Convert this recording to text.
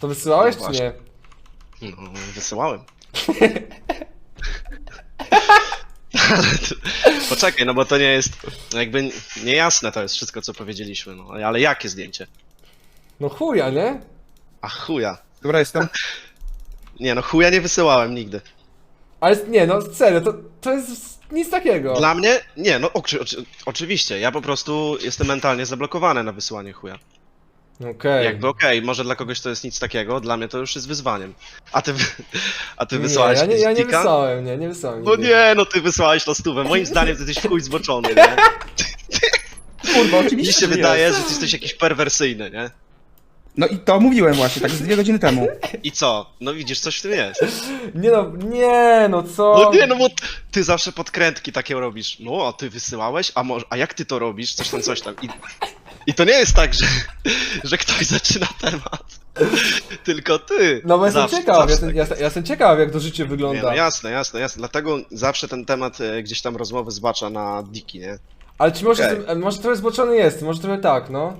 To wysyłałeś No czy nie? No, wysyłałem. Ale to- Poczekaj, no bo to nie jest jakby niejasne to jest wszystko, co powiedzieliśmy, no. Ale jakie zdjęcie? No chuja, nie? A chuja. Dobra, jestem. Nie, no chuja nie wysyłałem nigdy. Ale nie, no serio, to, to jest nic takiego. Dla mnie? Nie, no oczy, oczy, oczywiście. Ja po prostu jestem mentalnie zablokowany na wysyłanie chuja. Okej. Jakby okej, może dla kogoś to jest nic takiego, dla mnie to już jest wyzwaniem. A ty, a ty Nie, wysłałeś ja nie, ja nie wysłałem, nie, nie wysłałem. No nie, no ty wysłałeś to stówę. Moim zdaniem ty jesteś w chuj zboczony, nie? Kurwa, Mi oczywiście. się że wydaje, jest. że ty jesteś jakiś perwersyjny, nie? No i to mówiłem właśnie, tak z dwie godziny temu. I co? No widzisz, coś w tym jest. Nie no, nie no, co? No nie, no bo ty zawsze podkrętki takie robisz. No, a ty wysyłałeś, a, może, a jak ty to robisz? Coś tam, coś tam. I, i to nie jest tak, że, że ktoś zaczyna temat. Tylko ty. No bo jestem Zawsze- ciekaw, zawsze jestem, tak ja, jestem- ja jestem ciekaw jak to życie Nie, wygląda. no jasne, jasne, jasne. Dlatego zawsze ten temat e, gdzieś tam rozmowy zbacza na diki, nie? Ale czy może, Okej. jestem, może trochę zboczony jest, może trochę tak, no.